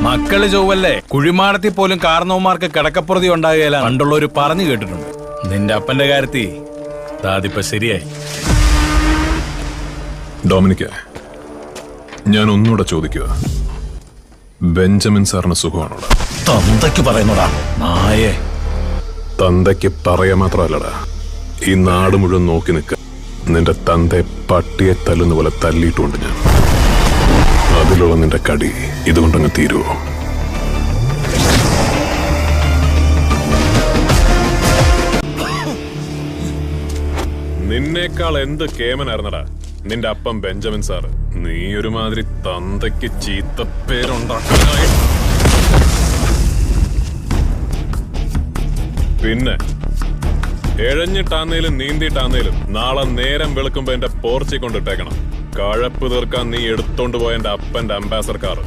മക്കൾ ചൊവ്വല്ലേ? കുഴിമാടത്തിൽ പോലും കാരണവന്മാർക്ക് കിടക്കപ്പുറതി ഉണ്ടാകുകയില്ല പണ്ടുള്ളവര് പറഞ്ഞു കേട്ടിട്ടുണ്ട്. നിന്റെ അപ്പന്റെ കാര്യത്തിൽ താതിപ്പ ശരിയായി. ഡോമിനിക്ക ഞാൻ ഒന്നുകൂടെ ചോദിക്കുക. ബെഞ്ചമിൻ സാറിന് സുഖമാണോടാ? തന്തയ്ക്ക് പറയുന്നതാ നായേ. തന്തയ്ക്ക് പറയാ മാത്രമല്ലടാ. ഈ നാട് മുഴുവൻ നോക്കി നിൽക്ക. നിന്റെ തന്തയെ പട്ടിയെ തല്ലുന്ന പോലെ തല്ലിയിട്ടുണ്ട് ഞാൻ. അതിലുള്ള നിന്റെ കടി ഇതുകൊണ്ടങ്ങ് തീരുവോ നിന്നേക്കാൾ എന്ത് കേമനായിരുന്നടാ? നിന്റെ അപ്പം ബെഞ്ചമിൻ സാറ്. നീ ഒരുമാതിരി തന്തയ്ക്ക് ചീത്തപ്പേരുണ്ടാക്കാനായി പിന്നെ എഴഞ്ഞിട്ടാന്നേലും നീന്തിയിട്ടാന്നേലും നാളെ നേരം വെളുക്കുമ്പോ എന്റെ പോർച്ചി കൊണ്ടിട്ടേക്കണം. കഴപ്പ് തീർക്കാൻ നീ എടുത്തോണ്ട് പോയ എന്റെ അപ്പന്റെ അംബാസഡർ കാർ.